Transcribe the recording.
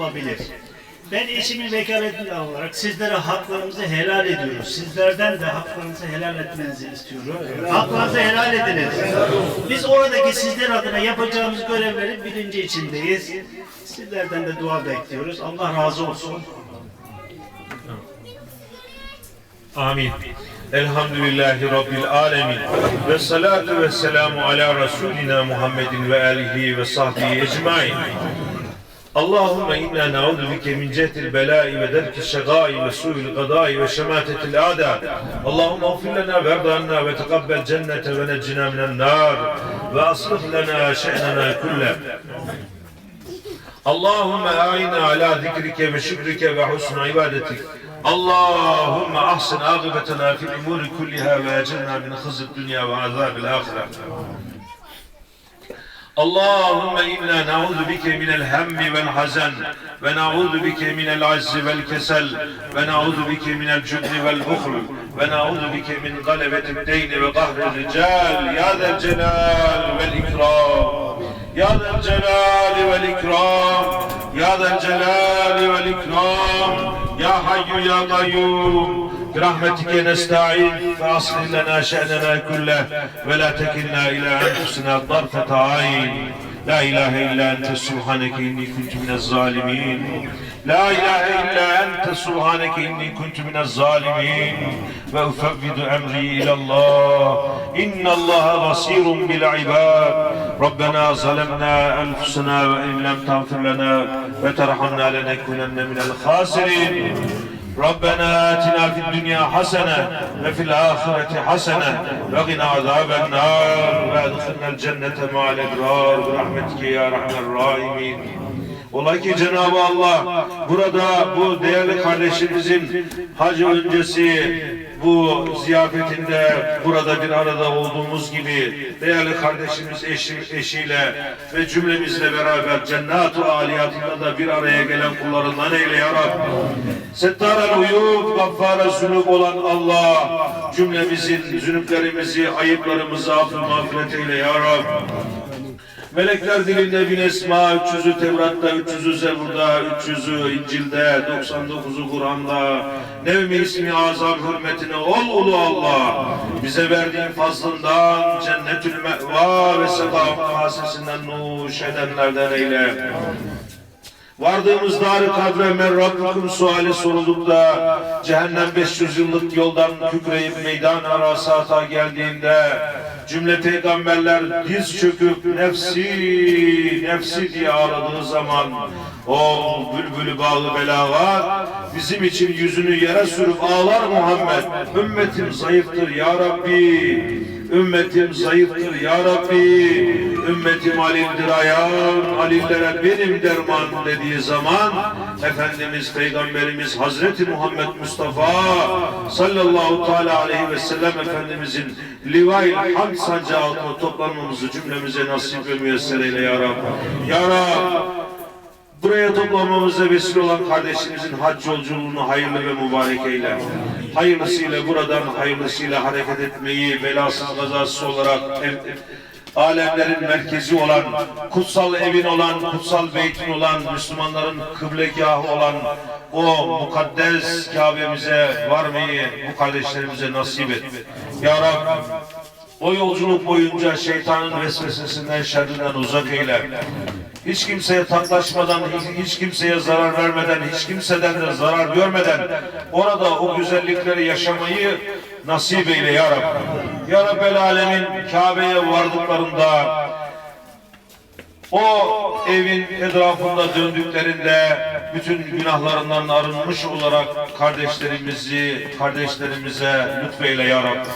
kurtulabilir. Ben eşimin vekaletini alarak sizlere haklarımızı helal ediyoruz. Sizlerden de haklarınızı helal etmenizi istiyorum. Haklarınızı helal ediniz. Biz oradaki sizler adına yapacağımız görevleri bilinci içindeyiz. Sizlerden de dua bekliyoruz. Allah razı olsun. Amin. Elhamdülillahi Rabbil alemin. Ve salatu ve selamu ala Resulina Muhammedin ve alihi ve sahbihi ecmain. Allahümme inna na'udhu bike min cehdil belai ve derki şegai ve su'il gadai ve şematetil ada. Allahümme affir lana ve erdanna ve tekabbel cennete ve neccina minen nar ve aslih lana şe'nena kulle. Allahümme a'ina ala zikrike ve şükrike ve husna ibadetik. Allahümme ahsin akıbetena fil umuri kulliha ve ecirna min hızı dünya ve azabil ahire. اللهم إنا نعوذ بك من الهم والحزن ونعوذ بك من العجز والكسل ونعوذ بك من الجبن والبخل ونعوذ بك من غلبة الدين وقهر الرجال. يا ذا الجلال والإكرام يا ذا الجلال والإكرام يا ذا الجلال والإكرام يا حي يا قيوم برحمتك نستعين فأصلح لنا شأننا كله ولا تكلنا إلى أنفسنا طرفة عين لا إله إلا أنت سبحانك إني كنت من الظالمين لا إله إلا أنت سبحانك إني كنت من الظالمين وأفوض أمري إلى الله إن الله بصير بالعباد ربنا ظلمنا أنفسنا وإن لم تغفر لنا وترحمنا لنكونن من الخاسرين ربنا آتنا في الدنيا حسنة وفي الآخرة حسنة وقنا عذاب النار وادخلنا الجنة مع الأبرار برحمتك يا أرحم الراحمين Ola ki Cenab-ı Allah burada bu değerli kardeşimizin hacı öncesi bu ziyafetinde burada bir arada olduğumuz gibi değerli kardeşimiz eşi, eşiyle ve cümlemizle beraber cennet-u aliyatında da bir araya gelen kullarından eyle ya Rabbi. Settar uyub, gaffara zünub olan Allah cümlemizin zünüplerimizi, ayıplarımızı affı mağfiret eyle ya Rabbi. Melekler dilinde bin esma, 300'ü Tevrat'ta, 300'ü Zebur'da, 300'ü İncil'de, 99'u Kur'an'da. Nevmi ismi azam hürmetine ol ulu Allah. Bize verdiğin fazlından cennetül meva ve selam hasesinden nuş edenlerden eyle. Vardığımız dar-ı kadre merrabbukum suali sorulduk da cehennem 500 yıllık yoldan kükreyip meydan arasata geldiğinde cümle peygamberler diz çöküp nefsi nefsi diye ağladığı zaman o bülbülü bağlı belagat bizim için yüzünü yere sürüp ağlar Muhammed ümmetim zayıftır ya Rabbi Ümmetim zayıftır ya Rabbi. Ümmetim alildir ayağım. Alillere benim derman dediği zaman Efendimiz Peygamberimiz Hazreti Muhammed Mustafa sallallahu teala aleyhi ve sellem Efendimizin Livail Hamd sancağı altına toplanmamızı cümlemize nasip ve müyesser eyle ya Rabbi. Ya Rabbi Buraya toplanmamıza vesile olan kardeşimizin hac yolculuğunu hayırlı ve mübarek eyle. Hayırlısıyla buradan hayırlısıyla hareket etmeyi belasız kazasız olarak alemlerin merkezi olan, kutsal evin olan, kutsal beytin olan, Müslümanların kıblegahı olan o mukaddes Kabe'mize varmayı bu kardeşlerimize nasip et. Ya Rabbi o yolculuk boyunca şeytanın vesvesesinden, şerrinden uzak eyle. Hiç kimseye taklaşmadan, hiç kimseye zarar vermeden, hiç kimseden de zarar görmeden orada o güzellikleri yaşamayı nasip eyle ya Rabbi. Ya Rabbel Alemin Kabe'ye vardıklarında o evin etrafında döndüklerinde bütün günahlarından arınmış olarak kardeşlerimizi, kardeşlerimize lütfeyle ya Rabbi.